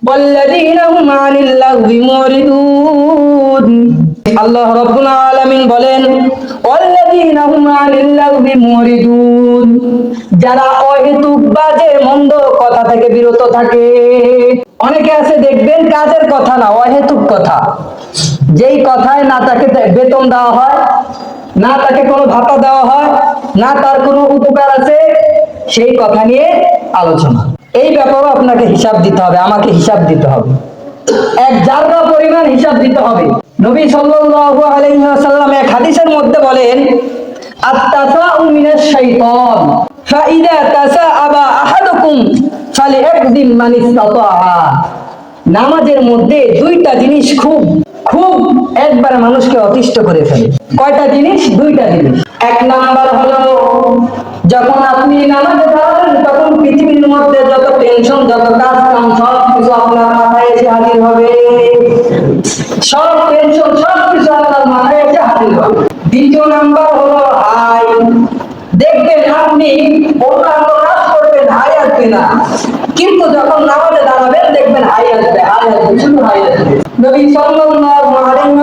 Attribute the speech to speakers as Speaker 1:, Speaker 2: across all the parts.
Speaker 1: والذين هم عن اللغو معرضون আল্লাহ রাব্বুল আলামিন বলেন والذين هم عن اللغو معرضون যারা অহেতুক বাজে মন্দ কথা থেকে বিরত থাকে অনেকে আছে দেখবেন কাজের কথা না অহেতুক কথা যেই কথায় না তাকে বেতন দেওয়া হয় না তাকে কোনো ভাতা দেওয়া হয় না তার কোনো উপকার আছে সেই কথা নিয়ে আলোচনা এই ব্যাপারও আপনাকে হিসাব দিতে হবে, আমাকে হিসাব দিতে হবে। এক জাররা পরিমাণ হিসাব দিতে হবে। নবী সাল্লাল্লাহু আলাইহি ওয়াসাল্লাম এক হাদিসের মধ্যে বলেন আত্তাসাউ মিনাশ শাইতান, ফাইদা তাসাআবা আহাদুকুম, ফালিয়াকদিম মান ইসতাতাআ। নামাজের মধ্যে দুইটা জিনিস খুব খুব একবার মানুষকে অতিষ্ঠ করে ফেলে। কয়টা জিনিস? দুইটা জিনিস। এক নাম্বার হলো, যখন আপনি নামাজে টেনশন যত কাজ কাম সব কিছু আপনার মাথায় এসে হাজির হবে। সব টেনশন সব কিছু আপনার মাথায় এসে হাজির হবে। দ্বিতীয় নাম্বার হলো হাই দেখবেন আপনি করবেন হাই আসবে না। কিন্তু যখন নামাজে দাঁড়াবেন, দেখবেন হাই আসবে হাই আসবে, শুধু হাই আসবে। নবী সাল্লাল্লাহু আলাইহি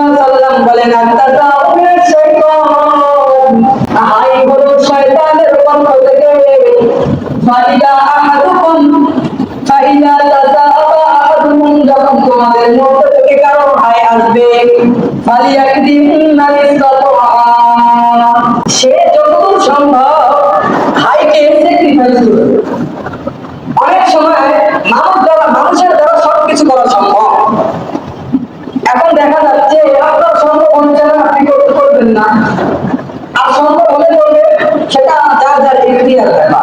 Speaker 1: বলেন শাইতান হাই হলো শয়তানের থেকে আসবে সে যতদূর সম্ভব হাইকে স্যাক্রিফাইস করবে। অনেক সময় মানুষ দ্বারা, মানুষের দ্বারা সবকিছু করা সম্ভব। এখন দেখা যাচ্ছে, আপনার সম্ভব হচ্ছে না আপনি করতে করবেন না। আর সম্ভব হলে করবে সেটা যার যার ইখতিয়ার ব্যাপার